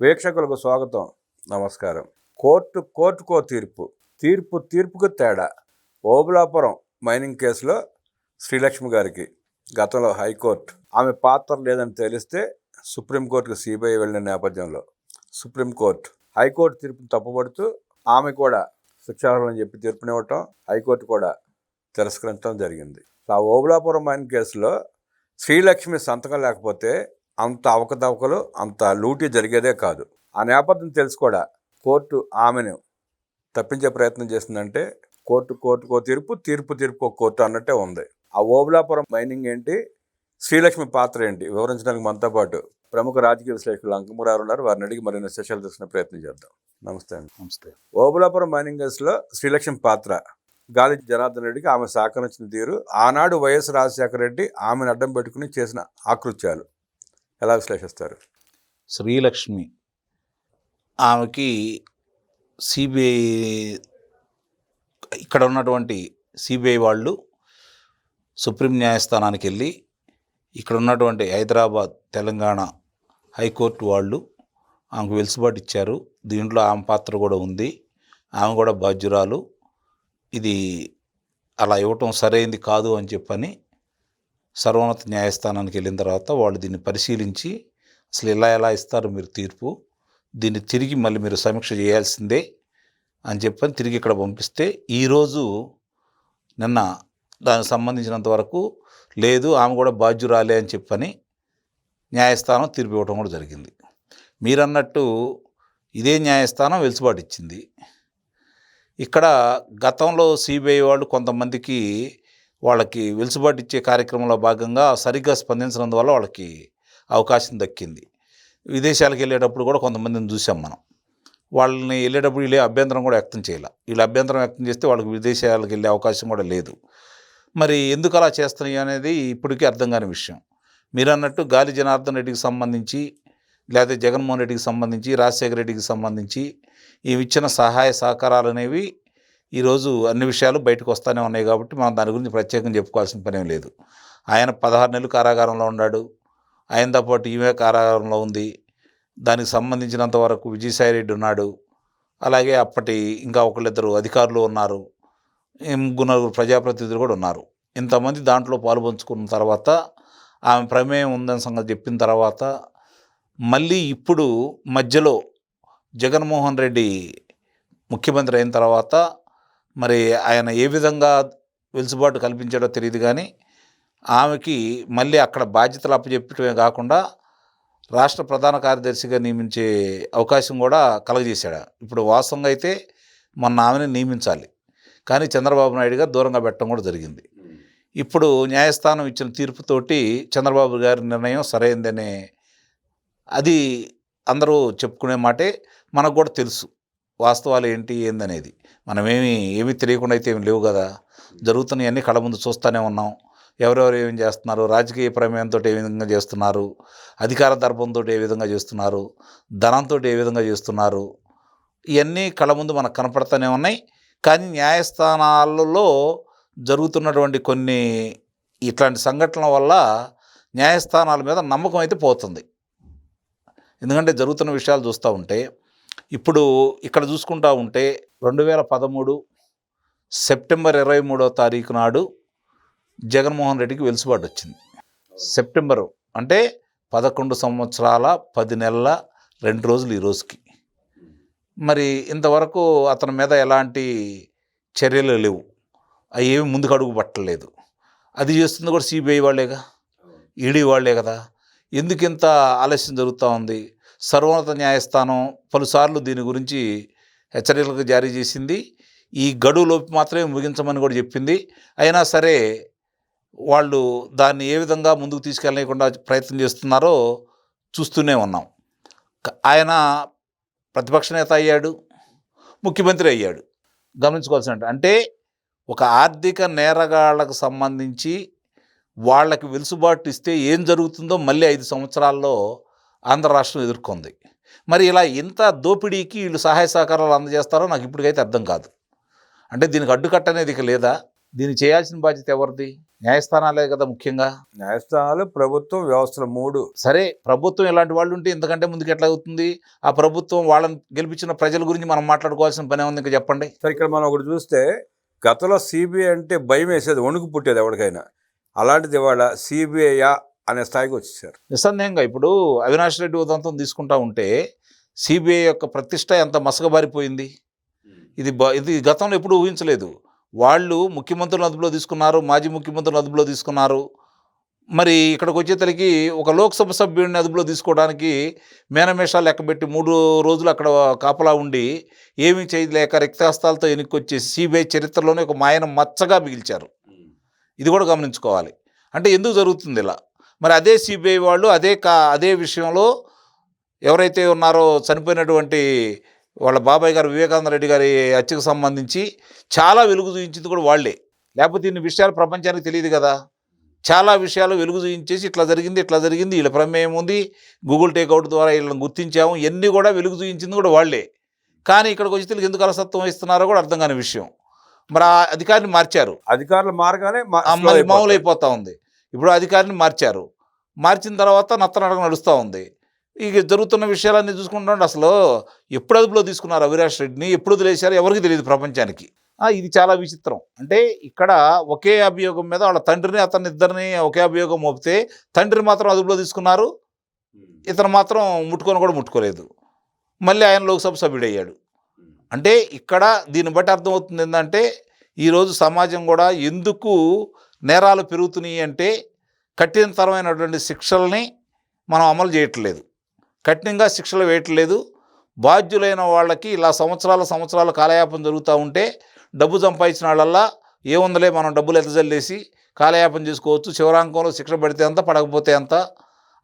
వీక్షకులకు స్వాగతం. నమస్కారం. కోర్టు కోర్టుకో తీర్పు. తీర్పు తీర్పుకు తేడా. ఓబులాపురం మైనింగ్ కేసులో శ్రీలక్ష్మి గారికి గతంలో హైకోర్టు ఆమె పాత్ర లేదని తెలిస్తే సుప్రీంకోర్టుకు సిబిఐ వెళ్ళిన నేపథ్యంలో సుప్రీంకోర్టు హైకోర్టు తీర్పును తప్పుపడుతూ ఆమె కూడా శిక్షార్హులని చెప్పి తీర్పునివ్వటం హైకోర్టు కూడా తిరస్కరించడం జరిగింది. ఆ ఓబులాపురం మైనింగ్ కేసులో శ్రీలక్ష్మి సంతకం లేకపోతే అంత అవకతవకలు అంత లూటీ జరిగేదే కాదు. ఆ నేపథ్యం తెలిసి కూడా కోర్టు ఆమెను తప్పించే ప్రయత్నం చేసిందంటే కోర్టు కోర్టుకో తీర్పు తీర్పు తీర్పు కోర్టు అన్నట్టే ఉంది. ఆ ఓబులాపురం మైనింగ్ ఏంటి? శ్రీలక్ష్మి పాత్ర ఏంటి? వివరించడానికి మనతో పాటు ప్రముఖ రాజకీయ విశ్లేషకులు అంకమరారు ఉన్నారు. వారిని అడిగి మరిన్ని విశేషాలు తెలుసుకునే ప్రయత్నం చేద్దాం. నమస్తే అండి. నమస్తే. ఓబులాపురం మైనింగ్ కేసులో శ్రీలక్ష్మి పాత్ర గాలి జనార్దన్ రెడ్డికి ఆమె సహకరించిన తీరు. ఆనాడు వైఎస్ రాజశేఖర రెడ్డి ఆమెను అడ్డం పెట్టుకుని చేసిన ఆకృత్యాలు. ఎలా విశ్లేషిస్తారు? శ్రీలక్ష్మి ఆమెకి సిబిఐ ఇక్కడ ఉన్నటువంటి సిబిఐ వాళ్ళు సుప్రీం న్యాయస్థానానికి వెళ్ళి ఇక్కడ ఉన్నటువంటి హైదరాబాద్ తెలంగాణ హైకోర్టు వాళ్ళు ఆమెకు వెలుసుబాటు ఇచ్చారు. దీంట్లో ఆమె పాత్ర కూడా ఉంది. ఆమె కూడా బాధ్యురాలు. ఇది అలా ఇవ్వటం సరైంది కాదు అని చెప్పని సర్వోన్నత న్యాయస్థానానికి వెళ్ళిన తర్వాత వాళ్ళు దీన్ని పరిశీలించి అసలు ఇలా ఎలా ఇస్తారు మీరు తీర్పు దీన్ని తిరిగి మళ్ళీ మీరు సమీక్ష చేయాల్సిందే అని చెప్పని తిరిగి ఇక్కడ పంపిస్తే ఈరోజు నిన్న దానికి సంబంధించినంత వరకు లేదు ఆమె కూడా బాధ్యురాలే అని చెప్పని న్యాయస్థానం తీర్పు ఇవ్వడం కూడా జరిగింది. మీరన్నట్టు ఇదే న్యాయస్థానం వెలుసుబాటు ఇచ్చింది. ఇక్కడ గతంలో సిబిఐ వాళ్ళు కొంతమందికి వాళ్ళకి వెలుసుబాటు ఇచ్చే కార్యక్రమంలో భాగంగా సరిగ్గా స్పందించినందువల్ల వాళ్ళకి అవకాశం దక్కింది. విదేశాలకు వెళ్ళేటప్పుడు కూడా కొంతమందిని చూసాం మనం. వాళ్ళని వెళ్ళేటప్పుడు వీళ్ళే అభ్యంతరం కూడా వ్యక్తం చేయాలి. వీళ్ళు అభ్యంతరం వ్యక్తం చేస్తే వాళ్ళకి విదేశాలకు వెళ్ళే అవకాశం కూడా లేదు. మరి ఎందుకు అలా చేస్తున్నాయి అనేది ఇప్పటికీ అర్థం కాని విషయం. మీరు అన్నట్టు గాలి జనార్దన్ రెడ్డికి సంబంధించి లేదా జగన్మోహన్ రెడ్డికి సంబంధించి రాజశేఖర రెడ్డికి సంబంధించి ఇవి ఇచ్చిన సహాయ సహకారాలు అనేవి ఈరోజు అన్ని విషయాలు బయటకు వస్తూనే ఉన్నాయి కాబట్టి మనం దాని గురించి ప్రత్యేకంగా చెప్పుకోవాల్సిన పనేం లేదు. ఆయన పదహారు నెలలు కారాగారంలో ఉన్నాడు. ఆయనతో పాటు ఈమె కారాగారంలో ఉంది. దానికి సంబంధించినంత వరకు విజయసాయి రెడ్డి ఉన్నాడు. అలాగే అప్పటి ఇంకా ఒకళ్ళిద్దరు అధికారులు ఉన్నారు. ముగ్గురు ప్రజాప్రతినిధులు కూడా ఉన్నారు. ఇంతమంది దాంట్లో పాల్పంచుకున్న తర్వాత ఆమె ప్రమేయం ఉందని సంగతి చెప్పిన తర్వాత మళ్ళీ ఇప్పుడు మధ్యలో జగన్మోహన్ రెడ్డి ముఖ్యమంత్రి అయిన తర్వాత మరి ఆయన ఏ విధంగా వెలుసుబాటు కల్పించాడో తెలియదు కానీ ఆమెకి మళ్ళీ అక్కడ బాధ్యతలు అప్పచెప్పటమే కాకుండా రాష్ట్ర ప్రధాన కార్యదర్శిగా నియమించే అవకాశం కూడా కలగజేశాడు. ఇప్పుడు వాస్తవంగా అయితే మొన్న ఆమెని నియమించాలి. కానీ చంద్రబాబు నాయుడు గారు దూరంగా పెట్టడం కూడా జరిగింది. ఇప్పుడు న్యాయస్థానం ఇచ్చిన తీర్పుతోటి చంద్రబాబు గారి నిర్ణయం సరైందనే అది అందరూ చెప్పుకునే మాటే మనకు కూడా తెలుసు. వాస్తవాలు ఏంటి ఏందనేది. మనమేమి ఏమీ తెలియకుండా అయితే ఏమి లేవు కదా. జరుగుతున్నాయన్నీ కళ్ళ ముందు చూస్తూనే ఉన్నాం. ఎవరెవరు ఏం చేస్తున్నారు? రాజకీయ ప్రమేయంతో ఏ విధంగా చేస్తున్నారు? అధికార దర్భంతో ఏ విధంగా చేస్తున్నారు? ధనంతో ఏ విధంగా చేస్తున్నారు? ఇవన్నీ కళ్ళ ముందు మనకు కనపడుతూనే ఉన్నాయి. కానీ న్యాయస్థానాలలో జరుగుతున్నటువంటి కొన్ని ఇట్లాంటి సంఘటనల వల్ల న్యాయస్థానాల మీద నమ్మకం అయితే పోతుంది. ఎందుకంటే జరుగుతున్న విషయాలు చూస్తూ ఉంటే ఇప్పుడు ఇక్కడ చూసుకుంటా ఉంటే రెండు వేల పదమూడు సెప్టెంబర్ ఇరవై మూడో తారీఖు నాడు జగన్మోహన్ రెడ్డికి వెలుసుబాటు వచ్చింది. సెప్టెంబరు అంటే పదకొండు సంవత్సరాల పది నెలల రెండు రోజులు ఈ రోజుకి. మరి ఇంతవరకు అతని మీద ఎలాంటి చర్యలు లేవు. అవి ఏమి ముందుకు అడుగు పట్టలేదు. అది చేస్తుంది కూడా సిబిఐ వాళ్ళేగా? ఈడీ వాళ్ళే కదా? ఎందుకు ఇంత ఆలస్యం జరుగుతూ ఉంది? సర్వోన్నత న్యాయస్థానం పలుసార్లు దీని గురించి హెచ్చరికలు జారీ చేసింది. ఈ గడువులోపు మాత్రమే ముగించమని కూడా చెప్పింది. అయినా సరే వాళ్ళు దాన్ని ఏ విధంగా ముందుకు తీసుకెళ్ళకుండా ప్రయత్నం చేస్తున్నారో చూస్తూనే ఉన్నాం. ఆయన ప్రతిపక్ష నేత అయ్యాడు ముఖ్యమంత్రి అయ్యాడు. గమనించుకోవాల్సిన అంటే ఒక ఆర్థిక నేరగాళ్ళకు సంబంధించి వాళ్ళకి వెలుసుబాటు ఇస్తే ఏం జరుగుతుందో మళ్ళీ ఐదు సంవత్సరాల్లో ఆంధ్ర రాష్ట్రం ఎదుర్కొంది. మరి ఇలా ఇంత దోపిడీకి వీళ్ళు సహాయ సహకారాలు అందజేస్తారో నాకు ఇప్పటికైతే అర్థం కాదు. అంటే దీనికి అడ్డుకట్ట అనేది ఇక లేదా? దీన్ని చేయాల్సిన బాధ్యత ఎవరిది? న్యాయస్థానాలే కదా ముఖ్యంగా. న్యాయస్థానాలు ప్రభుత్వం వ్యవస్థలు మూడు. సరే ప్రభుత్వం ఇలాంటి వాళ్ళు ఉంటే ఇంతకంటే ముందుకు ఎట్లా అవుతుంది? ఆ ప్రభుత్వం వాళ్ళని గెలిపించిన ప్రజల గురించి మనం మాట్లాడుకోవాల్సిన పని ఉంది ఇంకా చెప్పండి. సరే ఇక్కడ మనం ఒకటి చూస్తే గతంలో సిబిఐ అంటే భయం వేసేది వణుకు పుట్టేది ఎవరికైనా. అలాంటిది ఇవాళ సిబిఐయా అనే స్థాయికి వచ్చేసారు. నిస్సందేహంగా ఇప్పుడు అవినాష్ రెడ్డి ఉదంతం తీసుకుంటా ఉంటే సిబిఐ యొక్క ప్రతిష్ట ఎంత మసకబారిపోయింది? ఇది బ- ఇది గతంలో ఎప్పుడు ఊహించలేదు. వాళ్ళు ముఖ్యమంత్రులను అదుపులో తీసుకున్నారు మాజీ ముఖ్యమంత్రులను అదుపులో తీసుకున్నారు. మరి ఇక్కడికి వచ్చేసరికి ఒక లోక్సభ సభ్యుడిని అదుపులో తీసుకోవడానికి మేనమేషాలు లెక్కబెట్టి మూడు రోజులు అక్కడ కాపలా ఉండి ఏమీ చేయలేక రిక్తాస్తాలతో ఎన్నికొచ్చేసి సిబిఐ చరిత్రలోనే ఒక మాయన మచ్చగా మిగిల్చారు. ఇది కూడా గమనించుకోవాలి. అంటే ఎందుకు జరుగుతుంది ఇలా? మరి అదే సిబిఐ వాళ్ళు అదే కా అదే విషయంలో ఎవరైతే ఉన్నారో చనిపోయినటువంటి వాళ్ళ బాబాయ్ గారు వివేకానంద రెడ్డి గారి హత్యకు సంబంధించి చాలా వెలుగు చూపించింది కూడా వాళ్ళే. లేకపోతే ఇన్ని విషయాలు ప్రపంచానికి తెలియదు కదా. చాలా విషయాలు వెలుగు చూపించేసి ఇట్లా జరిగింది ఇట్లా జరిగింది వీళ్ళ ప్రమేయం ఉంది గూగుల్ టేక్అవుట్ ద్వారా వీళ్ళని గుర్తించాము ఇవన్నీ కూడా వెలుగు చూపించింది కూడా వాళ్ళే. కానీ ఇక్కడికి వచ్చి తెలుగు ఎందుకు అలసత్వం ఇస్తున్నారో కూడా అర్థం కాని విషయం. మరి ఆ అధికారిని మార్చారు. అధికారులు మారగానే. మామూలు అయిపోతా ఉంది. ఇప్పుడు అధికారిని మార్చారు. మార్చిన తర్వాత నత్తనడక నడుస్తూ ఉంది. ఇక జరుగుతున్న విషయాలన్నీ చూసుకుంటుంటే అసలు ఎప్పుడు అదుపులో తీసుకున్నారు అవినాష్ రెడ్డిని? ఎప్పుడు వదిలేశారు? ఎవరికి తెలియదు ప్రపంచానికి. ఇది చాలా విచిత్రం. అంటే ఇక్కడ ఒకే అభియోగం మీద వాళ్ళ తండ్రిని అతని ఇద్దరిని ఒకే అభియోగం మోపితే తండ్రిని మాత్రం అదుపులో తీసుకున్నారు. ఇతను మాత్రం ముట్టుకొని కూడా ముట్టుకోలేదు. మళ్ళీ ఆయన లోక్సభ సభ్యుడు అయ్యాడు అంటే ఇక్కడ దీన్ని బట్టి అర్థమవుతుంది ఏంటంటే ఈరోజు సమాజం కూడా ఎందుకు నేరాలు పెరుగుతున్నాయి అంటే కఠినతరమైనటువంటి శిక్షల్ని మనం అమలు చేయట్లేదు. కఠినంగా శిక్షలు వేయట్లేదు. బాధ్యులైన వాళ్ళకి ఇలా సంవత్సరాల సంవత్సరాల కాలయాపం జరుగుతూ ఉంటే డబ్బు సంపాదించిన వాళ్ళల్లా ఏముందలే మనం డబ్బులు ఎత్తజల్లేసి కాలయాపం చేసుకోవచ్చు. శివరాంకంలో శిక్ష పడితే అంత పడకపోతే అంత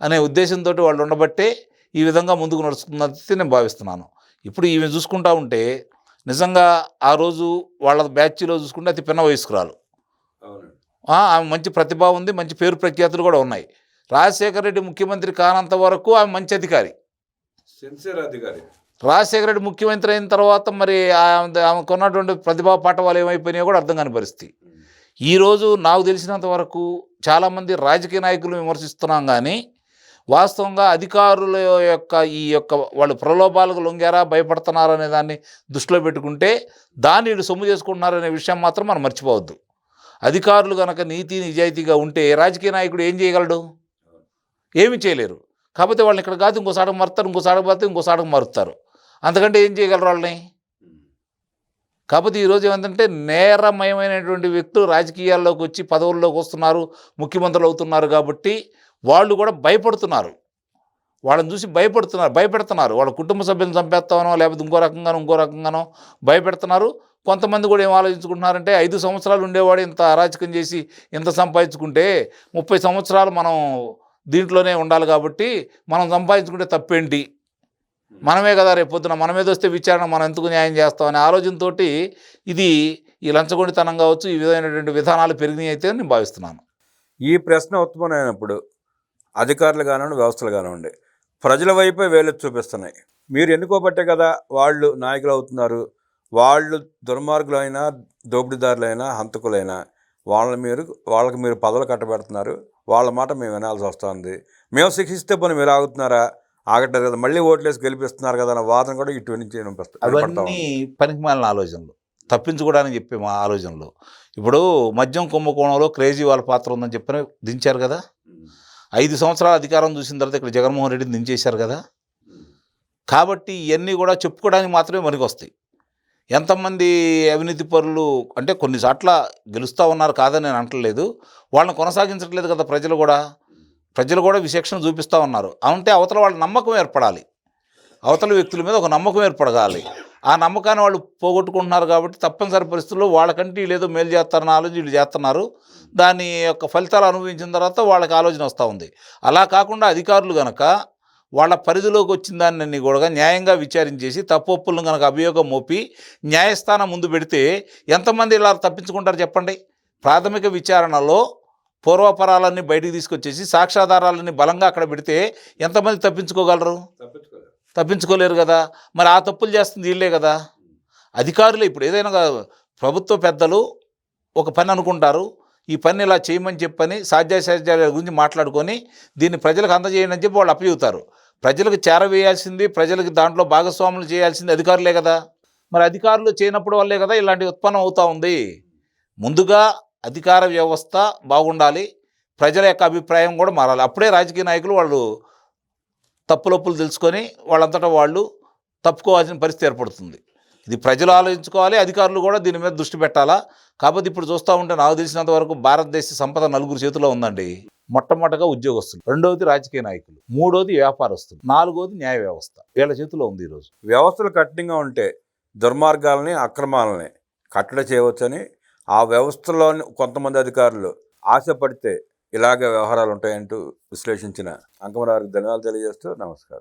అనే ఉద్దేశంతో వాళ్ళు ఉండబట్టే ఈ విధంగా ముందుకు నడుస్తున్నది నేను భావిస్తున్నాను. ఇప్పుడు ఈమె చూసుకుంటా ఉంటే నిజంగా ఆ రోజు వాళ్ళ బ్యాచ్లో చూసుకుంటే అతి పిన్న వయస్కురాలు. ఆమె మంచి ప్రతిభ ఉంది మంచి పేరు ప్రఖ్యాతులు కూడా ఉన్నాయి. రాజశేఖర రెడ్డి ముఖ్యమంత్రి కానంత వరకు ఆమె మంచి అధికారి. సిన్సియర్ అధికారి. రాజశేఖర రెడ్డి ముఖ్యమంత్రి అయిన తర్వాత మరి ఆమె ఆమెకు ఉన్నటువంటి ప్రతిభా పాఠవాలు ఏమైపోయినాయో కూడా అర్థం కాని పరిస్థితి. ఈరోజు నాకు తెలిసినంత వరకు చాలామంది రాజకీయ నాయకులు విమర్శిస్తున్నాం కానీ వాస్తవంగా అధికారుల యొక్క ఈ యొక్క వాళ్ళు ప్రలోభాలకు లొంగారా భయపడుతున్నారా అనే దాన్ని దృష్టిలో పెట్టుకుంటే దాన్ని వీళ్ళు సొమ్ము చేసుకుంటున్నారనే విషయం మాత్రం మనం మర్చిపోవద్దు. అధికారులు కనుక నీతి నిజాయితీగా ఉంటే రాజకీయ నాయకుడు ఏం చేయగలడు? ఏమి చేయలేరు. కాకపోతే వాళ్ళని ఇక్కడ కాదు ఇంకోసాడకు మారుతారు ఇంకో సాడకు మారుతారు ఇంకో మారుతారు. అంతకంటే ఏం చేయగలరు వాళ్ళని? కాకపోతే ఈరోజు ఏమంటే నేరమయమైనటువంటి వ్యక్తులు రాజకీయాల్లోకి వచ్చి పదవుల్లోకి వస్తున్నారు ముఖ్యమంత్రులు అవుతున్నారు కాబట్టి వాళ్ళు కూడా భయపడుతున్నారు. వాళ్ళని చూసి భయపడుతున్నారు భయపెడుతున్నారు. వాళ్ళ కుటుంబ సభ్యులను చంపేస్తామనో లేకపోతే ఇంకో రకంగానో ఇంకో రకంగానో భయపెడుతున్నారు. కొంతమంది కూడా ఏం ఆలోచించుకుంటున్నారంటే ఐదు సంవత్సరాలు ఉండేవాడు ఇంత అరాచకం చేసి ఇంత సంపాదించుకుంటే ముప్పై సంవత్సరాలు మనం దీంట్లోనే ఉండాలి కాబట్టి మనం సంపాదించుకుంటే తప్పేంటి? మనమే కదా రేపొద్దున మన మీద వస్తే విచారణ మనం ఎందుకు న్యాయం చేస్తామనే ఆలోచనతో ఇది ఈ లంచగొండితనం కావచ్చు ఈ విధమైనటువంటి విధానాలు పెరిగినాయి అయితే నేను భావిస్తున్నాను. ఈ ప్రశ్న ఉత్పన్నమైనప్పుడు అధికారులు కానివ్వండి వ్యవస్థలు కానివ్వండి ప్రజల వైపే వేలెత్తి చూపిస్తున్నాయి. మీరు ఎన్నుకోబట్టే కదా వాళ్ళు నాయకులు అవుతున్నారు. వాళ్ళు దుర్మార్గులైనా దోపిడీదారులైనా హంతకులైనా వాళ్ళని మీరు వాళ్ళకి మీరు పదవులు కట్టబెడుతున్నారు. వాళ్ళ మాట మేము వినాల్సి వస్తుంది. మేము శిక్షిస్తే పని మీరు ఆగుతున్నారా? ఆగట్లేదు కదా మళ్ళీ ఓట్లేసి గెలిపిస్తున్నారు కదా అన్న వాదన కూడా ఇటు నుంచి అవన్నీ. పనికిమాలిన ఆలోచనలు. తప్పించుకోవడానికి చెప్పే మా ఆలోచనలు. ఇప్పుడు మద్యం కుంభకోణంలో క్రేజీ వాళ్ళ పాత్ర ఉందని చెప్పని దించారు కదా? ఐదు సంవత్సరాల అధికారం చూసిన తర్వాత ఇక్కడ జగన్మోహన్ రెడ్డిని దించేశారు కదా? కాబట్టి ఇవన్నీ కూడా చెప్పుకోవడానికి మాత్రమే మనకి వస్తాయి ఎంతమంది అవినీతి పరులు అంటే కొన్ని చోట్ల గెలుస్తూ ఉన్నారు కాదని నేను అంటలేదు. వాళ్ళని కొనసాగించట్లేదు కదా ప్రజలు కూడా. ప్రజలు కూడా విశేషణ చూపిస్తూ ఉన్నారు. అంటే అవతల వాళ్ళ నమ్మకం ఏర్పడాలి. అవతల వ్యక్తుల మీద ఒక నమ్మకం ఏర్పడగాలి. ఆ నమ్మకాన్ని వాళ్ళు పోగొట్టుకుంటున్నారు కాబట్టి తప్పనిసరి పరిస్థితుల్లో వాళ్ళకంటే వీళ్ళు ఏదో మేలు చేస్తారని ఆలోచన వీళ్ళు చేస్తున్నారు. దాని యొక్క ఫలితాలు అనుభవించిన తర్వాత వాళ్ళకి ఆలోచన వస్తూ ఉంది. అలా కాకుండా అధికారులు కనుక వాళ్ళ పరిధిలోకి వచ్చిన దాన్ని కూడా న్యాయంగా విచారించేసి తప్పొప్పులను కనుక అభియోగం మోపి న్యాయస్థానం ముందు పెడితే ఎంతమంది ఇలా తప్పించుకుంటారు చెప్పండి? ప్రాథమిక విచారణలో పూర్వపరాలన్నీ బయటికి తీసుకొచ్చేసి సాక్ష్యాధారాలన్నీ బలంగా అక్కడ పెడితే ఎంతమంది తప్పించుకోగలరు? తప్పించుకోలేరు. కదా. మరి ఆ తప్పులు చేస్తుంది వీళ్ళే కదా. అధికారులు ఇప్పుడు ఏదైనా ప్రభుత్వ పెద్దలు ఒక పని అనుకుంటారు. ఈ పని ఇలా చేయమని చెప్పని సాధ్యాసాధ్యాల గురించి మాట్లాడుకొని దీన్ని ప్రజలకు అందజేయండి అని చెప్పి వాళ్ళు అప్పచెబుతారు. ప్రజలకు చేరవేయాల్సింది ప్రజలకు దాంట్లో భాగస్వాములు చేయాల్సింది అధికారులే కదా. మరి అధికారులు చేయనప్పుడు వల్లే కదా ఇలాంటి ఉత్పన్నం అవుతూ ఉంది. ముందుగా అధికార వ్యవస్థ బాగుండాలి ప్రజల యొక్క అభిప్రాయం కూడా మారాలి. అప్పుడే రాజకీయ నాయకులు వాళ్ళు తప్పులొప్పులు తెలుసుకొని వాళ్ళంతటా వాళ్ళు తప్పుకోవాల్సిన పరిస్థితి ఏర్పడుతుంది. ఇది ప్రజలు ఆలోచించుకోవాలి అధికారులు కూడా దీని మీద దృష్టి పెట్టాలా? కాకపోతే ఇప్పుడు చూస్తూ ఉంటే నాకు తెలిసినంత వరకు భారతదేశ సంపద నలుగురు చేతిలో ఉందండి. మొట్టమొదటిగా ఉద్యోగస్తులు. రెండవది రాజకీయ నాయకులు. మూడోది వ్యాపారస్తులు. నాలుగోది న్యాయ వ్యవస్థ. వీళ్ళ చేతిలో ఉంది ఈరోజు వ్యవస్థలు కఠినంగా ఉంటే దుర్మార్గాలని అక్రమాలని కట్టడి చేయవచ్చని ఆ వ్యవస్థలోని కొంతమంది అధికారులు ఆశపడితే ఇలాగే వ్యవహారాలు ఉంటాయంటూ విశ్లేషించిన అంకమరారికి ధన్యవాదాలు తెలియజేస్తూ నమస్కారం.